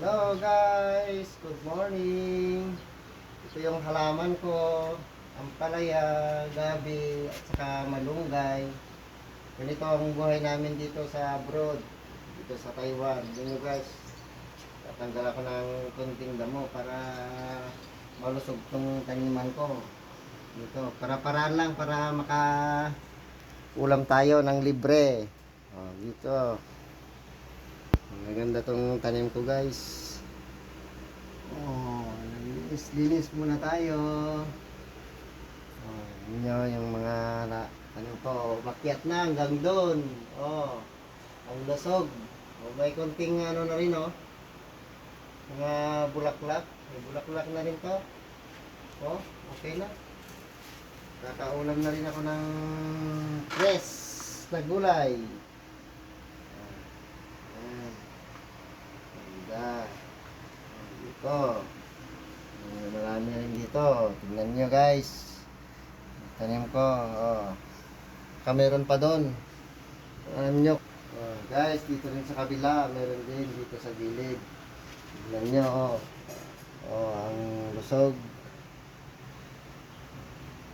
Hello guys, good morning. Ito yung halaman ko, ampalaya, gabi, at saka malunggay. Ganito ang buhay namin dito sa abroad, dito sa Taiwan. Yun nyo guys, tatanggal ako ng konting damo para malusog tong taniman ko. Dito, para-paraan lang para maka ulam tayo ng libre. Oh, dito. Maganda tong tanim ko guys. Oh, linis, linis muna tayo. Oh, yun yun, yung mga na, ano ko, makyat na hanggang doon. Oh, ang lasog. Oh, may konting ano na rin oh. Mga bulaklak. May bulaklak na rin to. Oh, okay na. Kakaulam na rin ako ng press na gulay. Ayan. Ganda. Ayan, Marami rin dito. Tingnan nyo guys. Tanim ko. Oh. Kameron pa doon. Alam nyo. Oh, guys, dito rin sa kabila. Meron din dito sa gilid. Tingnan nyo. Oh. Oh, ang lusog.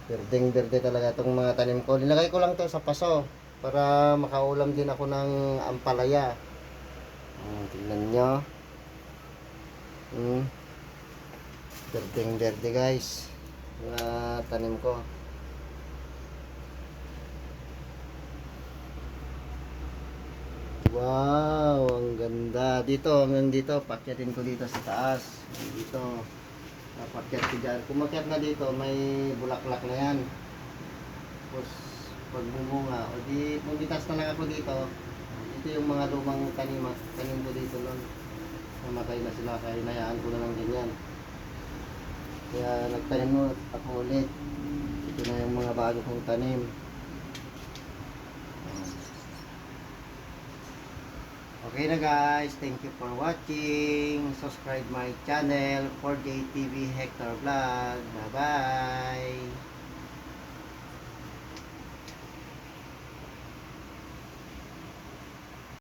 Berdeng berde talaga itong mga tanim ko. Nilagay ko lang to sa paso para makaulam din ako ng ampalaya. Hmm, tingnan nyo. Hmm. Berdeng berde guys. Mga tanim ko. Wow, ang ganda. Dito, hanggang dito, pakyatin ko dito sa taas. Dito. Napakyat ko dyan. Kung makyat na dito, may bulaklak na yan. Tapos, pag bumunga, o di, pumitas na lang ako dito. Ito yung mga lumang tanim, tanim ko dito noon. Namatay na sila, kaya inayaan ko na lang ganyan. Kaya nagtanim mo ako ulit. Ito na yung mga bago kong tanim. Okay na guys, thank you for watching. Subscribe my channel, 4J TV Hector Vlog. Bye bye.